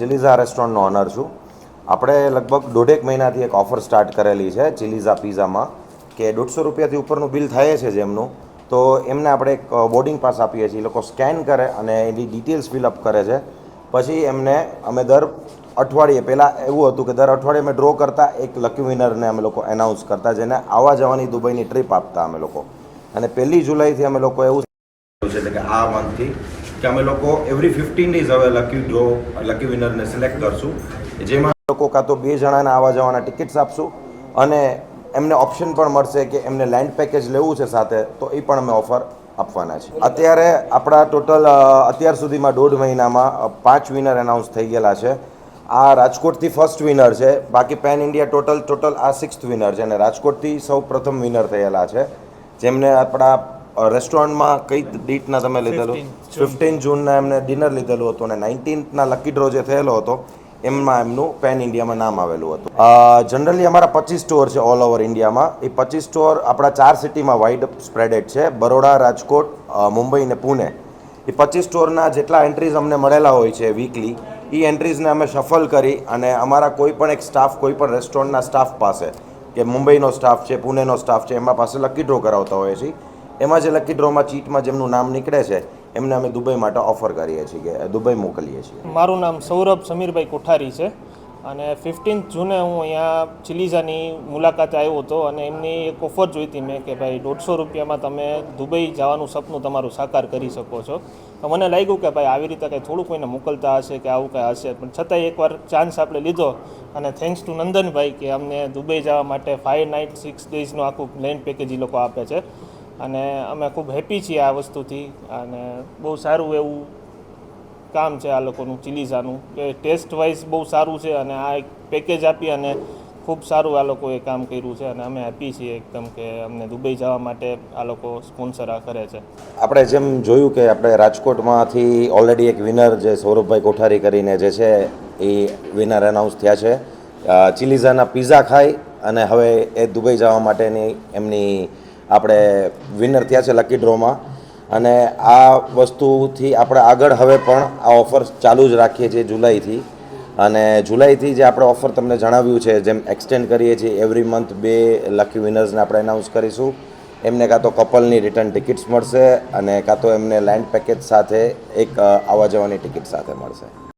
ચિલીઝા રેસ્ટોરન્ટનો honour છું. આપણે લગભગ દોઢેક મહિનાથી એક ઓફર સ્ટાર્ટ કરેલી છે ચિલીઝા પીઝામાં કે દોઢસો રૂપિયાથી ઉપરનું બિલ થાય છે જેમનું, તો એમને આપણે એક બોર્ડિંગ પાસ આપીએ છીએ. એ લોકો સ્કેન કરે અને એની ડિટેલ્સ ફિલઅપ કરે છે. પછી એમને અમે દર અઠવાડિયે, પહેલાં એવું હતું કે દર અઠવાડિયે અમે ડ્રો કરતા એક લકી વિનરને અમે લોકો એનાઉન્સ કરતા, જેને આવવા જવાની દુબઈની ટ્રીપ આપતા અમે લોકો. અને પહેલી જુલાઈથી અમે લોકો એવું છે કે આ મંથથી કે અમે લોકો એવરી ફિફ્ટીન ડેઝ હવે લકી ડ્રો લકી વિનરને સિલેક્ટ કરશું. જેમાં લોકો કાં તો બે જણાના આવવા જવાના ટિકિટ્સ આપશું અને એમને ઓપ્શન પણ મળશે કે એમને લેન્ડ પેકેજ લેવું છે સાથે, તો એ પણ અમે ઓફર આપવાના છે. અત્યારે આપણા ટોટલ અત્યાર સુધીમાં દોઢ મહિનામાં પાંચ વિનર એનાઉન્સ થઈ ગયેલા છે. આ રાજકોટથી ફર્સ્ટ વિનર છે, બાકી પેન ઇન્ડિયા ટોટલ ટોટલ આ સિક્સ્થ વિનર છે અને રાજકોટથી સૌ પ્રથમ વિનર થયેલા છે. જેમને આપણા રેસ્ટોરન્ટમાં કઈ ડેટના તમે લીધેલું? ફિફ્ટીન જૂનના એમને ડિનર લીધેલું હતું અને નાઇન્ટીનના લકી ડ્રો જે થયેલો હતો એમાં એમનું પેન ઇન્ડિયામાં નામ આવેલું હતું. જનરલી અમારા પચીસ સ્ટોર છે ઓલ ઓવર ઇન્ડિયામાં એ પચીસ સ્ટોર આપણા ચાર સિટીમાં વાઇડ સ્પ્રેડેડ છે. બરોડા રાજકોટ મુંબઈ અને પુણે. એ પચીસ સ્ટોરના જેટલા એન્ટ્રીઝ અમને મળેલા હોય છે વીકલી એ એન્ટ્રીઝને અમે શફલ કરી અને અમારા કોઈ પણ એક સ્ટાફ કોઈ પણ રેસ્ટોરન્ટના સ્ટાફ પાસે કે મુંબઈનો સ્ટાફ છે પુણેનો સ્ટાફ છે એમાં પાસે લકી ડ્રો કરાવતા હોઈએ છીએ. એમાં જે લકી ડ્રોમાં ચીટમાં જેમનું નામ નીકળે છે, એમને અમે દુબઈ માટે ઓફર કરીએ છીએ કે દુબઈ મોકલીએ છીએ. મારું નામ સૌરભ સમીરભાઈ કોઠારી છે અને ફિફ્ટીન્થ જૂને હું અહીંયા ચિલીઝાની મુલાકાતે આવ્યો હતો અને એમની એક ઓફર જોઈતી મેં કે ભાઈ દોઢસો રૂપિયામાં તમે દુબઈ જવાનું સપનું તમારું સાકાર કરી શકો છો. તો મને લાગ્યું કે ભાઈ આવી રીતે કંઈ થોડુંક કોઈને મોકલતા હશે કે આવું કંઈ હશે, પણ છતાંય એકવાર ચાન્સ આપણે લીધો અને થેન્ક્સ ટુ નંદનભાઈ કે અમને દુબઈ જવા માટે ફાઇવ નાઇટ સિક્સ ડેઝનું આખું પ્લેન પેકેજ એ લોકો આપે છે. અને અમે ખૂબ હેપી છીએ આ વસ્તુથી અને બહુ સારું એવું કામ છે આ લોકોનું ચિલીઝાનું કે ટેસ્ટ વાઇઝ બહુ સારું છે અને આ એક પેકેજ આપી અને ખૂબ સારું આ લોકોએ કામ કર્યું છે અને અમે હેપી છીએ એકદમ કે અમને દુબઈ જવા માટે આ લોકો સ્પોન્સર આ કરે છે. આપણે જેમ જોયું કે આપણે રાજકોટમાંથી ઓલરેડી એક વિનર જે સૌરભભાઈ કોઠારી કરીને જે છે એ વિનર એનાઉન્સ થયા છે. ચિલીઝાના પીઝા ખાઈ અને હવે એ દુબઈ જવા માટેની એમની આપણે વિનર થયા છે લકી ડ્રોમાં અને આ વસ્તુથી આપણે આગળ હવે પણ આ ઓફર ચાલુ જ રાખીએ છીએ જુલાઈથી. અને જુલાઈથી જે આપણે ઓફર તમને જણાવ્યું છે, જેમ એક્સટેન્ડ કરીએ છીએ એવરી મંથ બે લકી વિનર્સને આપણે એનાઉન્સ કરીશું. એમને કાં તો કપલની રિટર્ન ટિકિટ્સ મળશે અને કાં તો એમને લેન્ડ પેકેજ સાથે એક આવવા જવાની ટિકિટ સાથે મળશે.